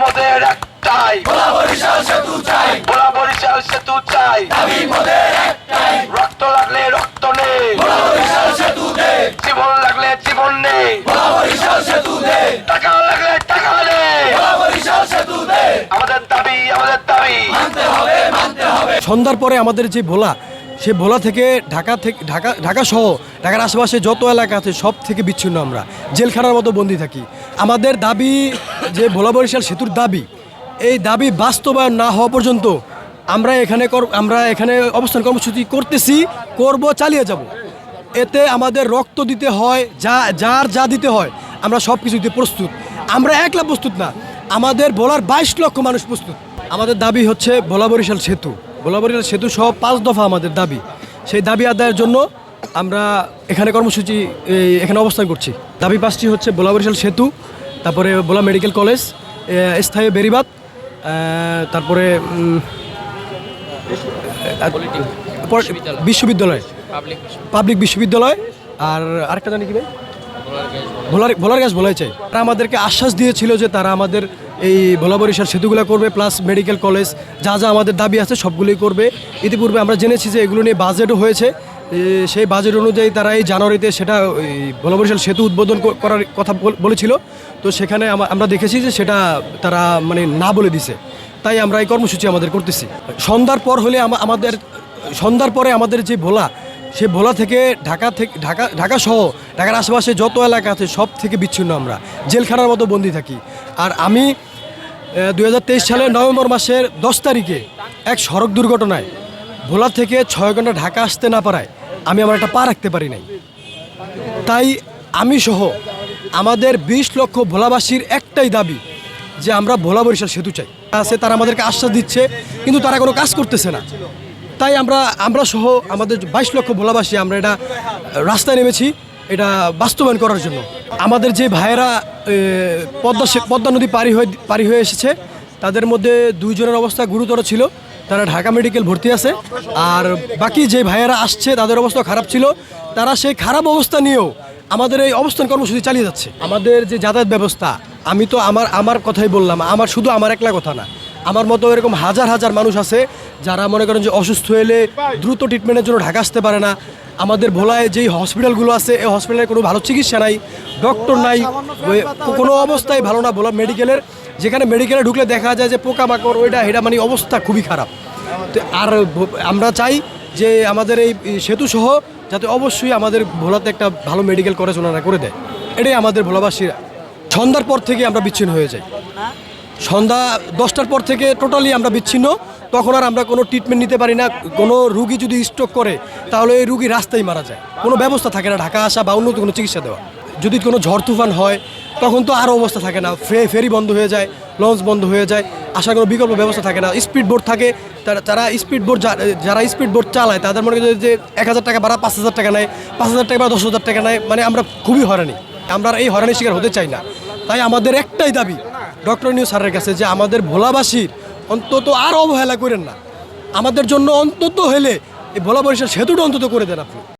মোদের একটাই। ভোলা বরিশাল সেতু চাই। ভোলা বরিশাল সেতু চাই দাবি মোদের একটাই রক্ত লাগলে রক্ত ভোলা বরিশাল সেতু দে জীবন লাগলে জীবন ভোলা বরিশাল সেতু দে টাকা লাগলে টাকা ভোলা বরিশাল সেতু দে আমাদের দাবি আমাদের দাবি। মানতে হবে মানতে হবে সন্ধ্যার পরে আমাদের যে ভোলা, সে ভোলা থেকে ঢাকা থেকে ঢাকা ঢাকা সহ ঢাকার আশেপাশে যত এলাকা আছে, সব থেকে বিচ্ছিন্ন আমরা। জেলখানার মতো বন্দি থাকি। আমাদের দাবি যে ভোলা বরিশাল সেতুর দাবি, এই দাবি বাস্তবায়ন না হওয়া পর্যন্ত আমরা এখানে আমরা এখানে অবস্থান কর্মসূচি করতেছি, করব, চালিয়ে যাব। এতে আমাদের রক্ত দিতে হয়, যা, যার যা দিতে হয়, আমরা সব কিছু দিতে প্রস্তুত। আমরা একলা প্রস্তুত না, আমাদের বলার বাইশ লক্ষ মানুষ প্রস্তুত। আমাদের দাবি হচ্ছে ভোলা বরিশাল সেতু। ভোলা বরিশাল সেতু সহ পাঁচ দফা আমাদের দাবি। সেই দাবি আদায়ের জন্য আমরা এখানে কর্মসূচি এখানে অবস্থান করছি। দাবি পাঁচটি হচ্ছে ভোলা বরিশাল সেতু তারপরে ভোলা মেডিকেল কলেজ স্থায়ী বেরিবাদ তারপরে বিশ্ববিদ্যালয়। পাবলিক বিশ্ববিদ্যালয়। আর আরেকটা জানি কি ভাই? ভোলার ভোলার গ্যাস ভোলাই চাই তারা আমাদেরকে আশ্বাস দিয়েছিল যে তারা আমাদের এই ভোলা বরিশাল সেতুগুলো করবে প্লাস মেডিকেল কলেজ যা যা আমাদের দাবি আছে সবগুলোই করবে। ইতিপূর্বে আমরা জেনেছি যে এগুলো নিয়ে বাজেটও হয়েছে। সেই বাজেট অনুযায়ী তারা এই জানুয়ারিতে সেটা ভোলা সেতু উদ্বোধন করার কথা বল- বলেছিল। তো সেখানে আমা- আমরা দেখেছি যে সেটা তারা মানে না বলে দিছে। তাই আমরা এই কর্মসূচি আমাদের করতেছি। সন্ধ্যার পর হলে আমাদের, সন্ধ্যার পরে আমাদের যে ভোলা, সে ভোলা থেকে ঢাকা থেকে, ঢাকা ঢাকা সহ ঢাকার আশেপাশে যত এলাকা আছে সব থেকে বিচ্ছিন্ন আমরা। জেলখানার মতো বন্দি থাকি। আর আমি দু হাজার তেইশ সালের নভেম্বর মাসের দশ তারিখে এক সড়ক দুর্ঘটনায় ভোলা থেকে ছয় ঘণ্টা ঢাকা আসতে না পারায় আমি আমার একটা পা রাখতে পারি নাই। তাই আমি সহ আমাদের বিশ লক্ষ ভোলাবাসীর একটাই দাবি যে আমরা ভোলা বরিশাল সেতু চাই। আছে তারা আমাদেরকে আশ্বাস দিচ্ছে, কিন্তু তারা কোনো কাজ করতেছে না। তাই আমরা আমরা সহ আমাদের বাইশ লক্ষ ভোলাবাসী আমরা এটা রাস্তায় নেমেছি, এটা বাস্তবায়ন করার জন্য। আমাদের যে ভাইয়েরা পদ্মা পদ্মা নদী পারি হয়ে পারি হয়ে এসেছে, তাদের মধ্যে দুইজনের অবস্থা গুরুতর ছিল। তারা ঢাকা মেডিকেল ভর্তি আছে। আর বাকি যে ভাইয়েরা আসছে, তাদের অবস্থা খারাপ ছিল। তারা সেই খারাপ অবস্থা নিয়েও আমাদের এই অবস্থান কর্মসূচি চালিয়ে যাচ্ছে। আমাদের যে যাতায়াত ব্যবস্থা, আমি তো আমার আমার কথাই বললাম, আমার শুধু আমার একলা কথা না। আমার মতো এরকম হাজার হাজার মানুষ আছে, যারা মনে করেন যে অসুস্থ হলে দ্রুত ট্রিটমেন্টের জন্য ঢাকা আসতে পারে না। আমাদের ভোলায় যেই হসপিটালগুলো আছে এই হসপিটালে কোনো ভালো চিকিৎসা নাই ডক্টর নাই ওই কোনো অবস্থায় ভালো না ভোলা মেডিকেলের যেখানে মেডিকেলে ঢুকলে দেখা যায় যে পোকামাকড় ওইটা এটা মানে অবস্থা খুবই খারাপ। তো আর আমরা চাই যে আমাদের এই সেতু সহ যাতে অবশ্যই আমাদের ভোলাতে একটা ভালো মেডিকেল কলেজ ওনারা করে দেয়। এটাই আমাদের ভোলাবাসীরা। সন্ধ্যার পর থেকে আমরা বিচ্ছিন্ন হয়ে যাই। সন্ধ্যা দশটার পর থেকে টোটালি আমরা বিচ্ছিন্ন। তখন আর আমরা কোনো ট্রিটমেন্ট নিতে পারি না, কোনো রুগী যদি স্ট্রোক করে, তাহলে এই রুগী রাস্তায় মারা যায়। কোনো ব্যবস্থা থাকে না, ঢাকা আসা বা উন্নত কোনো চিকিৎসা দেওয়া। যদি কোনো ঝড় তুফান হয়, তখন তো আরও অবস্থা থাকে না ফেরি বন্ধ হয়ে যায়, লঞ্চ বন্ধ হয়ে যায় আসার কোনো বিকল্প ব্যবস্থা থাকে না। স্পিড বোট থাকে, তারা তারা স্পিড বোট যারা স্পিড বোট চালায়, তাদের মনে করি যে এক হাজার টাকা ভাড়া পাঁচ হাজার টাকা নেয়, পাঁচ হাজার টাকা বা দশ হাজার টাকা নেয় মানে আমরা খুবই হয়রানি। আমরা এই হয়রানির শিকার হতে চাই না। তাই আমাদের একটাই দাবি, ডক্টর নিউ স্যারের কাছে যে আমাদের ভোলাবাসীর অন্তত আর অবহেলা করেন না। আমাদের জন্য অন্তত হলে এই ভোলা বরিশাল সেতুটা অন্তত করে দেন আপনি।